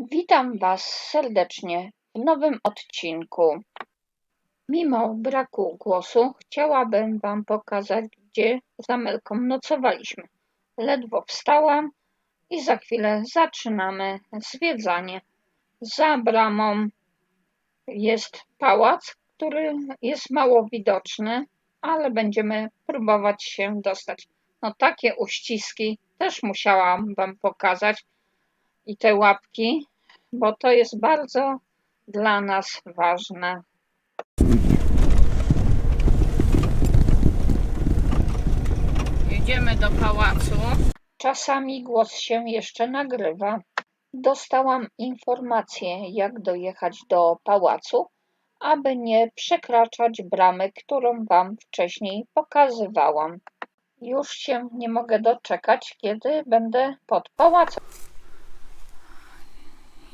Witam Was serdecznie w nowym odcinku. Mimo braku głosu, chciałabym Wam pokazać, gdzie z Amelką nocowaliśmy. Ledwo wstałam i za chwilę zaczynamy zwiedzanie. Za bramą jest pałac, który jest mało widoczny, ale będziemy próbować się dostać. No takie uściski też musiałam Wam pokazać i te łapki, bo to jest bardzo dla nas ważne. Jedziemy do pałacu. Czasami głos się jeszcze nagrywa. Dostałam informację, jak dojechać do pałacu, aby nie przekraczać bramy, którą Wam wcześniej pokazywałam. Już się nie mogę doczekać, kiedy będę pod pałacem.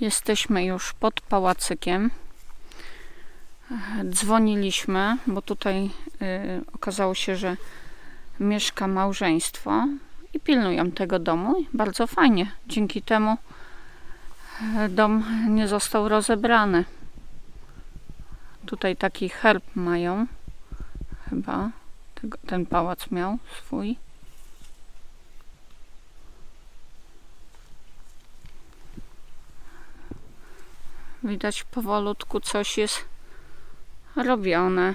Jesteśmy już pod pałacykiem. Dzwoniliśmy, bo tutaj y, okazało się, że mieszka małżeństwo i pilnują tego domu. I Bardzo fajnie. Dzięki temu y, dom nie został rozebrany. Tutaj taki herb mają. Chyba ten pałac miał swój. Widać powolutku coś jest robione.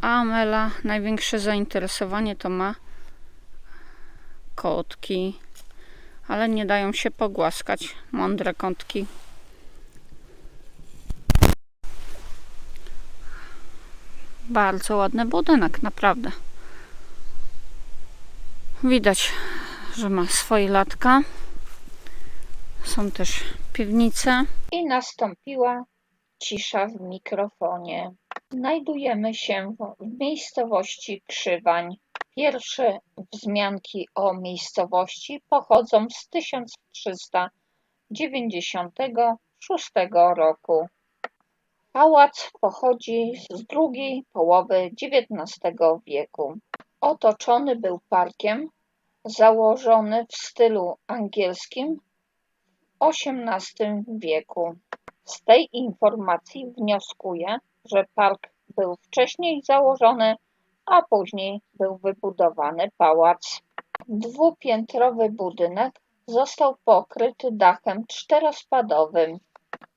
A Amela największe zainteresowanie to ma kotki, ale nie dają się pogłaskać. Mądre kotki. Bardzo ładny budynek, naprawdę. Widać, że ma swoje latka. Są też i nastąpiła cisza w mikrofonie. Znajdujemy się w miejscowości Krzywań. Pierwsze wzmianki o miejscowości pochodzą z 1396 roku. Pałac pochodzi z drugiej połowy XIX wieku. Otoczony był parkiem założony w stylu angielskim XVIII wieku. Z tej informacji wnioskuję, że park był wcześniej założony, a później był wybudowany pałac. Dwupiętrowy budynek został pokryty dachem czterospadowym.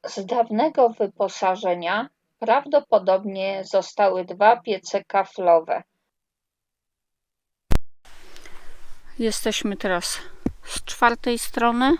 Z dawnego wyposażenia prawdopodobnie zostały dwa piece kaflowe. Jesteśmy teraz z czwartej strony.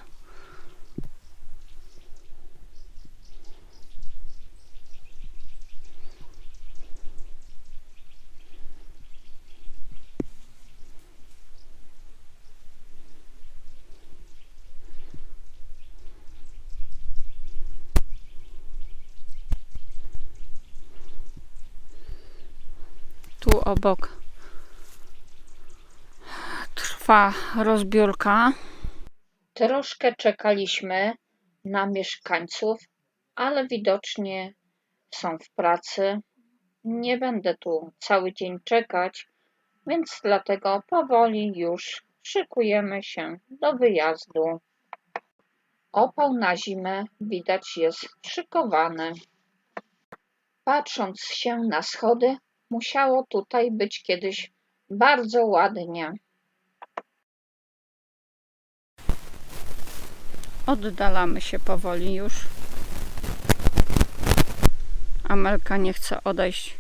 Tu obok trwa rozbiórka. Troszkę czekaliśmy na mieszkańców, ale widocznie są w pracy. Nie będę tu cały dzień czekać, więc dlatego powoli już szykujemy się do wyjazdu. Opał na zimę widać jest szykowany. Patrząc się na schody, musiało tutaj być kiedyś bardzo ładnie. Oddalamy się powoli już. Amelka nie chce odejść,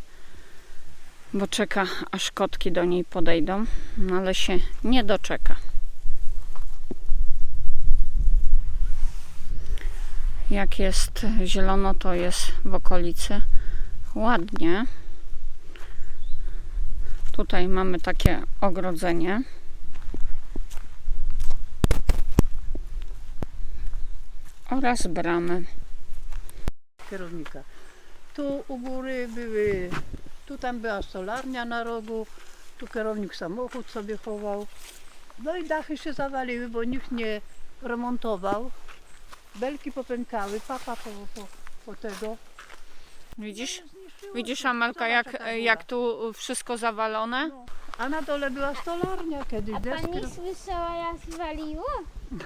bo czeka, aż kotki do niej podejdą, no ale się nie doczeka. Jak jest zielono, to jest w okolicy ładnie. Tutaj mamy takie ogrodzenie. oraz bramy. kierownika. Tu u góry były, tu tam była stolarnia na rogu, tu kierownik samochód sobie chował. No i dachy się zawaliły, bo nikt nie remontował. Belki popękały, papa po, po, po tego. Widzisz? Widzisz. Amelka, jak, jak tu wszystko zawalone? A na dole była stolarnia kiedyś. A deski pani słyszała jak zwaliło?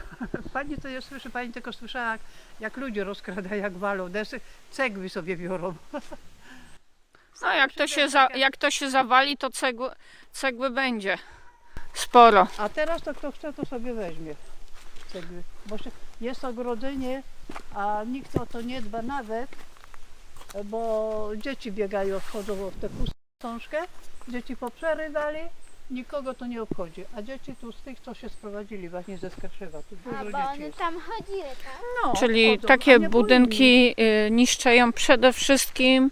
Pani to nie słyszy, pani tylko słyszała jak, jak ludzie rozkradają, jak walą desy, cegły sobie biorą. No jak to się, za, jak to się zawali, to cegły, cegły będzie sporo. A teraz to kto chce, to sobie weźmie cegły. Bo się, jest ogrodzenie, a nikt o to nie dba nawet, bo dzieci biegają, wchodzą w tę pustążkę, dzieci poprzerywali, nikogo to nie obchodzi. A dzieci tu z tych, co się sprowadzili właśnie ze Skarszewa, tu dużo A bo dzieci one jest. tam chodziły, tak? No, Czyli chodzą, a takie nie budynki y, niszczeją przede wszystkim,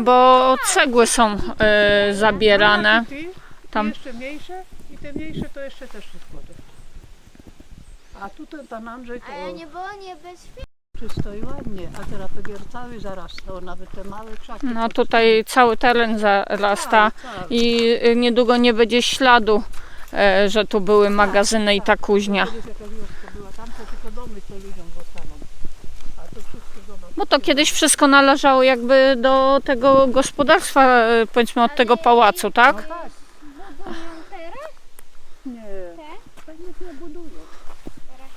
bo cegły są y, zabierane. Ty, Tam. Jeszcze mniejsze i te mniejsze to jeszcze też się składa. A tutaj pan Andrzej to Ale nie było niebezpieczne. Czysto i ładnie, a teraz pegier cały zarastał, nawet te małe krzaki. No tutaj cały teren zarasta Cały, cały. i y, niedługo nie będzie śladu, e, że tu były magazyny i ta kuźnia. Kiedyś jaka wioska była, tam to tylko domy co ludziom zostaną. A to wszystko zobacz. Bo to kiedyś wszystko należało jakby do tego gospodarstwa, e, powiedzmy od tego pałacu, tak? No tak, teraz? nie. Te? Tak nikt nie buduje.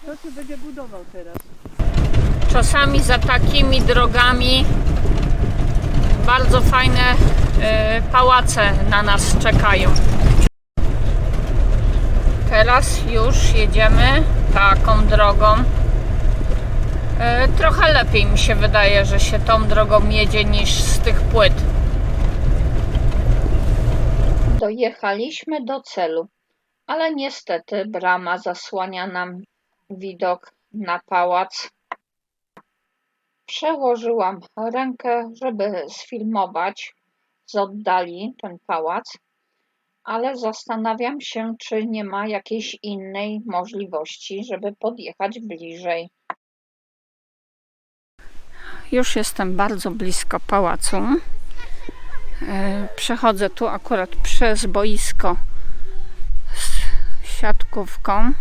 Kto będzie budował teraz? Czasami za takimi drogami bardzo fajne e, pałace na nas czekają. Teraz już jedziemy taką drogą. E, Trochę lepiej mi się wydaje, że się tą drogą jedzie niż z tych płyt. Dojechaliśmy do celu, ale niestety brama zasłania nam widok na pałac. Przełożyłam rękę, żeby sfilmować z oddali ten pałac, ale zastanawiam się, czy nie ma jakiejś innej możliwości, żeby podjechać bliżej. Już jestem bardzo blisko pałacu. E, Przechodzę tu akurat przez boisko z siatkówką.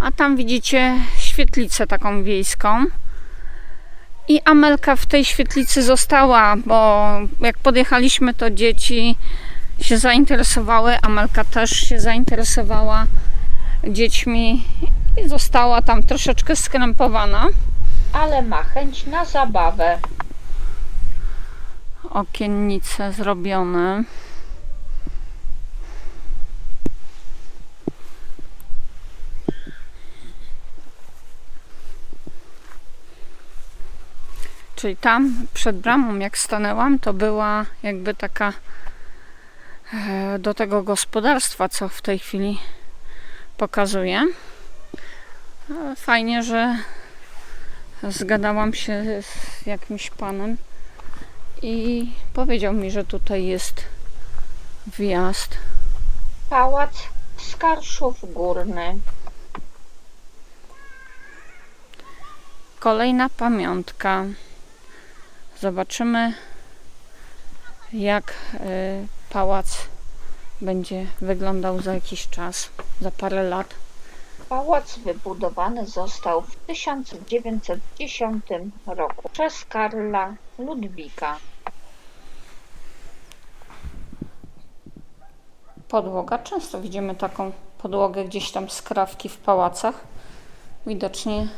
A tam widzicie świetlicę taką wiejską. I Amelka w tej świetlicy została, bo jak podjechaliśmy, to dzieci się zainteresowały. Amelka też się zainteresowała dziećmi i została tam troszeczkę skrępowana. Ale ma chęć na zabawę. okiennice zrobione. Czyli tam przed bramą, jak stanęłam, to była jakby taka e, do tego gospodarstwa, co w tej chwili pokazuję. E, Fajnie, że zgadałam się z jakimś panem i powiedział mi, że tutaj jest wjazd. Pałac Skarszów Górny. Kolejna pamiątka. Zobaczymy, jak y, pałac będzie wyglądał za jakiś czas, za parę lat. Pałac wybudowany został w 1910 roku przez Karla Ludwika. Podłoga. Często widzimy taką podłogę gdzieś tam z krawki w pałacach. Widocznie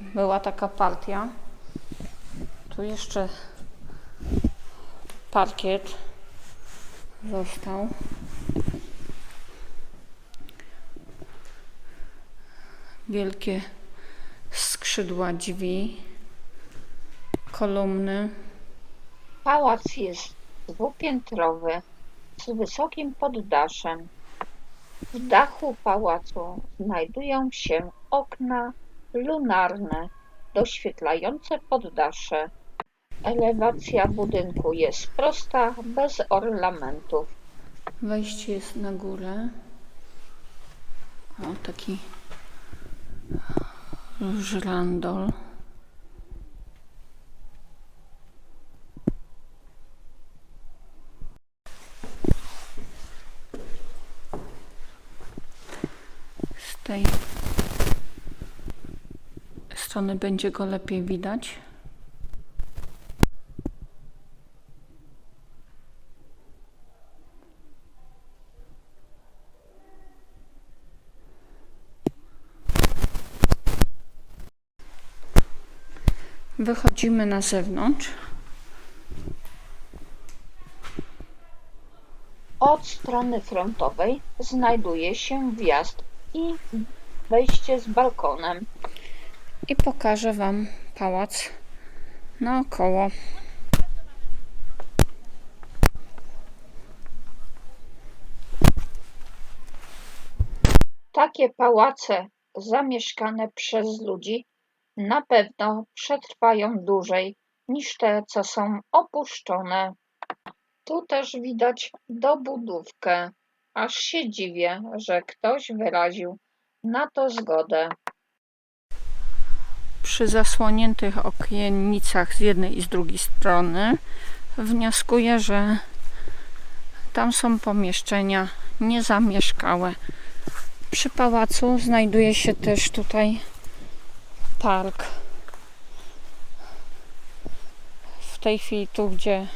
była taka partia. Tu jeszcze parkiet został. Wielkie skrzydła drzwi, kolumny. Pałac jest dwupiętrowy z wysokim poddaszem. W dachu pałacu znajdują się okna lunarne doświetlające poddasze. Elewacja budynku jest prosta, bez ornamentów. Wejście jest na górę. O, taki żrandol. Z strony będzie go lepiej widać. Wychodzimy na zewnątrz. Od strony frontowej znajduje się wjazd i wejście z balkonem i pokażę Wam pałac naokoło. Takie pałace zamieszkane przez ludzi na pewno przetrwają dłużej niż te, co są opuszczone. Tu też widać dobudówkę. Aż się dziwię, że ktoś wyraził na to zgodę. Przy zasłoniętych okiennicach z jednej i z drugiej strony wnioskuję, że tam są pomieszczenia niezamieszkałe. Przy pałacu znajduje się też tutaj park. W tej chwili tu, gdzie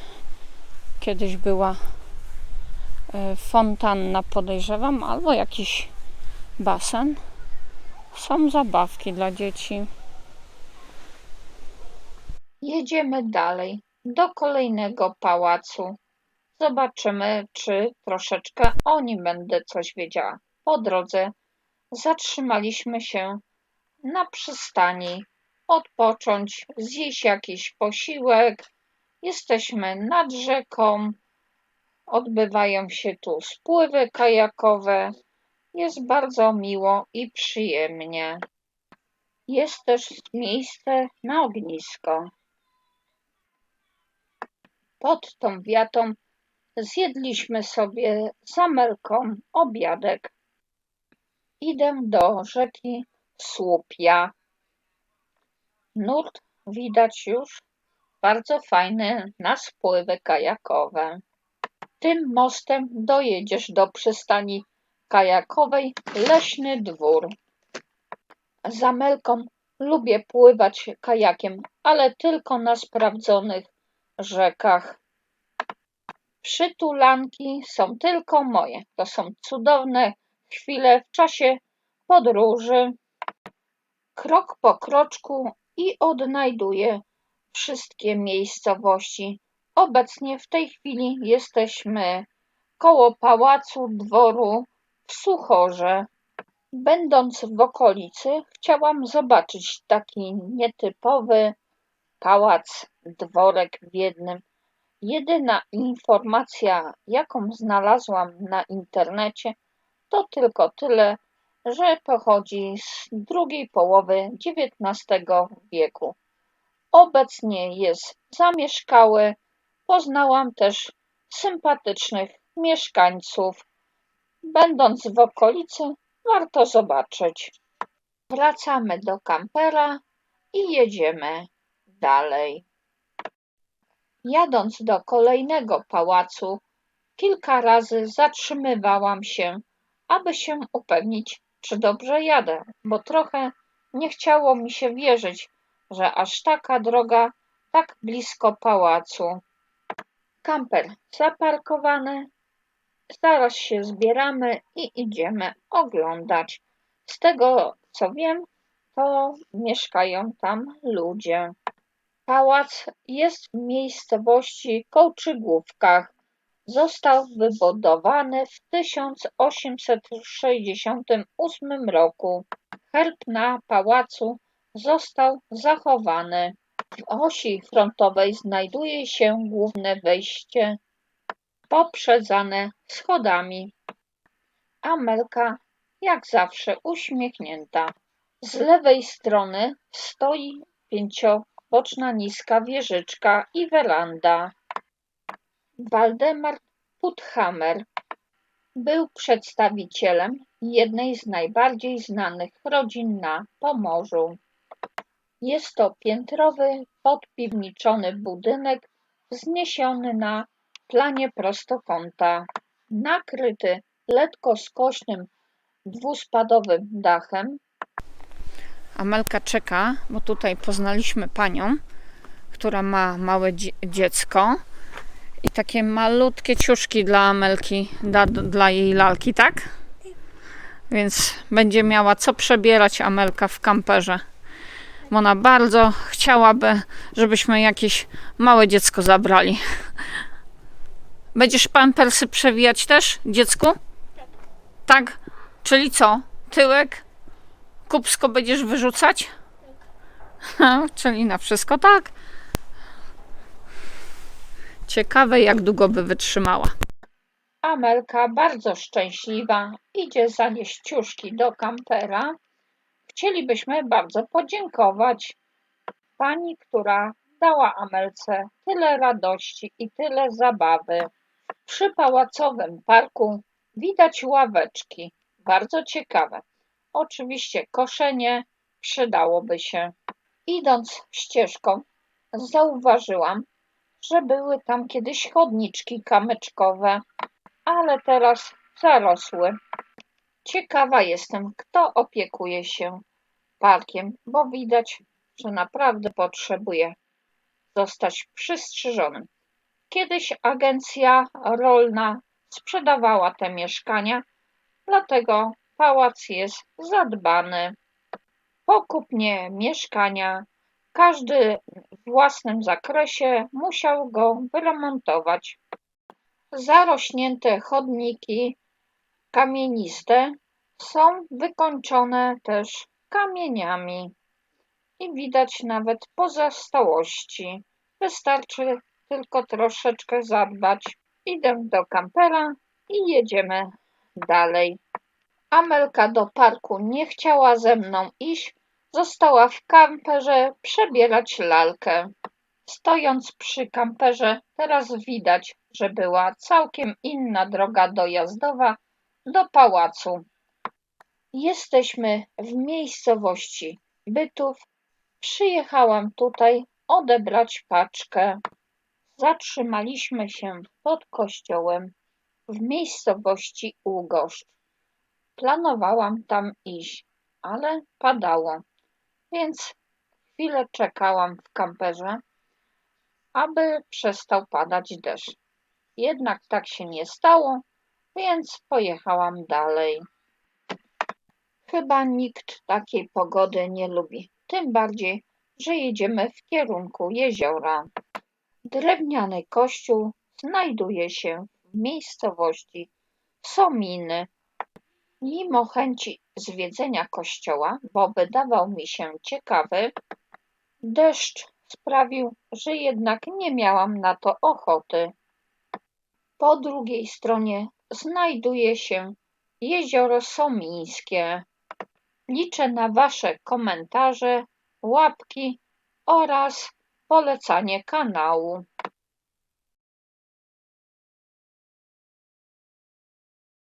kiedyś była e, fontanna, podejrzewam, albo jakiś basen, są zabawki dla dzieci. Jedziemy dalej do kolejnego pałacu. Zobaczymy, czy troszeczkę o nim będę coś wiedziała. Po drodze zatrzymaliśmy się na przystani, odpocząć, zjeść jakiś posiłek. Jesteśmy nad rzeką. Odbywają się tu spływy kajakowe. Jest bardzo miło i przyjemnie. Jest też miejsce na ognisko. Pod tą wiatą zjedliśmy sobie z Amelką obiadek. Idę do rzeki Słupia. Nurt widać już bardzo fajny na spływy kajakowe. Tym mostem dojedziesz do przystani kajakowej Leśny Dwór. Z Amelką lubię pływać kajakiem, ale tylko na sprawdzonych rzekach. Przytulanki są tylko moje. To są cudowne chwile w czasie podróży. Krok po kroczku i odnajduję wszystkie miejscowości. Obecnie w tej chwili jesteśmy koło pałacu dworu w Suchorze. Będąc w okolicy, chciałam zobaczyć taki nietypowy pałac, dworek w jednym. Jedyna informacja, jaką znalazłam na internecie, to tylko tyle, że pochodzi z drugiej połowy XIX wieku. Obecnie jest zamieszkały. Poznałam też sympatycznych mieszkańców. Będąc w okolicy, warto zobaczyć. Wracamy do kampera i jedziemy dalej. Jadąc do kolejnego pałacu, kilka razy zatrzymywałam się, aby się upewnić, czy dobrze jadę, bo trochę nie chciało mi się wierzyć, że aż taka droga tak blisko pałacu. Kamper zaparkowany, zaraz się zbieramy i idziemy oglądać. Z tego co wiem, to mieszkają tam ludzie. Pałac jest w miejscowości Kołczygłówkach. Został wybudowany w 1868 roku. Herb na pałacu został zachowany. W osi frontowej znajduje się główne wejście, poprzedzane schodami. Amelka, jak zawsze, uśmiechnięta. Z lewej strony stoi pięcioboczna niska wieżyczka i weranda. Waldemar Putthammer był przedstawicielem jednej z najbardziej znanych rodzin na Pomorzu. Jest to piętrowy, podpiwniczony budynek wzniesiony na planie prostokąta, nakryty lekko skośnym dwuspadowym dachem. Amelka czeka, bo tutaj poznaliśmy panią, która ma małe dzie- dziecko i takie malutkie ciuszki dla Amelki, da, dla jej lalki, tak? Więc będzie miała co przebierać Amelka w kamperze. ona bardzo chciałaby, żebyśmy jakieś małe dziecko zabrali. Będziesz pampersy przewijać też, dziecku? Tak? Czyli co? Tyłek? Kupsko będziesz wyrzucać? Ha, czyli na wszystko tak. Ciekawe, jak długo by wytrzymała. Amelka bardzo szczęśliwa idzie zanieść ciuszki do kampera. Chcielibyśmy bardzo podziękować pani, która dała Amelce tyle radości i tyle zabawy. Przy pałacowym parku widać ławeczki, bardzo ciekawe. Oczywiście koszenie przydałoby się. Idąc ścieżką, zauważyłam, że były tam kiedyś chodniczki kamyczkowe, ale teraz zarosły. Ciekawa jestem, kto opiekuje się parkiem, bo widać, że naprawdę potrzebuje zostać przystrzyżonym. Kiedyś agencja rolna sprzedawała te mieszkania, dlatego pałac jest zadbany. Po kupnie mieszkania każdy w własnym zakresie musiał go wyremontować. Zarośnięte chodniki kamieniste są wykończone też kamieniami i widać nawet pozostałości. Wystarczy tylko troszeczkę zadbać. Idę do kampera i jedziemy dalej. Amelka do parku nie chciała ze mną iść, została w kamperze przebierać lalkę. Stojąc przy kamperze, teraz widać, że była całkiem inna droga dojazdowa do pałacu. Jesteśmy w miejscowości Bytów. Przyjechałam tutaj odebrać paczkę. Zatrzymaliśmy się pod kościołem w miejscowości Ługoszcz. Planowałam tam iść, ale padało, więc chwilę czekałam w kamperze, aby przestał padać deszcz. Jednak tak się nie stało, więc pojechałam dalej. Chyba nikt takiej pogody nie lubi, tym bardziej, że jedziemy w kierunku jeziora. Drewniany kościół znajduje się w miejscowości Sominy. Mimo chęci zwiedzenia kościoła, bo wydawał mi się ciekawy, deszcz sprawił, że jednak nie miałam na to ochoty. Po drugiej stronie znajduje się jezioro Somińskie. Liczę na Wasze komentarze, łapki oraz polecanie kanału.